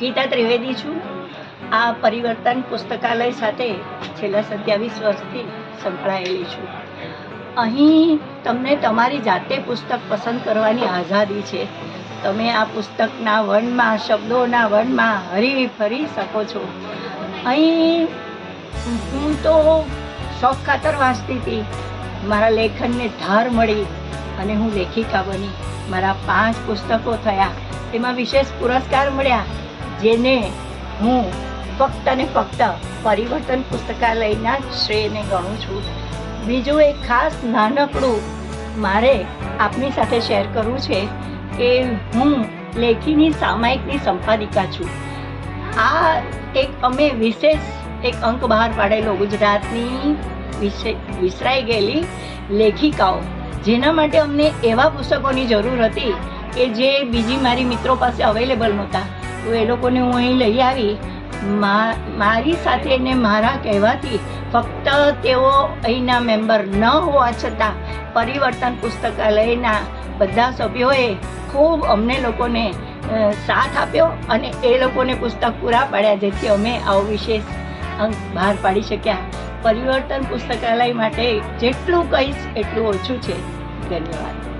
ગીતા ત્રિવેદી છું. આ પરિવર્તન પુસ્તકાલય સાથે છેલ્લા સત્યાવીસ વર્ષથી સંકળાયેલી છું. અહીં તમને તમારી જાતે પુસ્તક પસંદ કરવાની આઝાદી છે. તમે આ પુસ્તકના વનમાં, શબ્દોના વનમાં હરી ફરી શકો છો. અહીં હું તો શોખ ખાતર વાંચતી હતી. મારા લેખનને ધાર મળી અને હું લેખિકા બની. મારા પાંચ પુસ્તકો થયા. તેમાં વિશેષ પુરસ્કાર મળ્યા. જેને હું ફક્ત અને ફક્ત પરિવર્તન પુસ્તકાલયના શ્રેયને ગણું છું. બીજું એક ખાસ નાનકડું મારે આપની સાથે શેર કરવું છે કે હું લેખીની સામાયિકની સંપાદિકા છું. આ એક અમે વિશેષ એક અંક બહાર પાડેલો ગુજરાતની વિસરાઈ ગયેલી લેખિકાઓ. જેના માટે અમને એવા પુસ્તકોની જરૂર હતી કે જે બીજી મારી મિત્રો પાસે અવેલેબલ નહોતા. તો એ લોકોને હું અહીં લઈ આવી. મારી સાથે ને મારા કહેવાથી ફક્ત તેઓ અહીંના મેમ્બર ન હોવા છતાં પરિવર્તન પુસ્તકાલયના બધા સભ્યોએ ખૂબ અમને લોકોને સાથ આપ્યો અને એ લોકોને પુસ્તક પૂરા પાડ્યા જેથી અમે આવો વિશેષ અંક બહાર પાડી શક્યા. પરિવર્તન પુસ્તકાલય માટે જેટલું કહીશ એટલું ઓછું છે. ધન્યવાદ.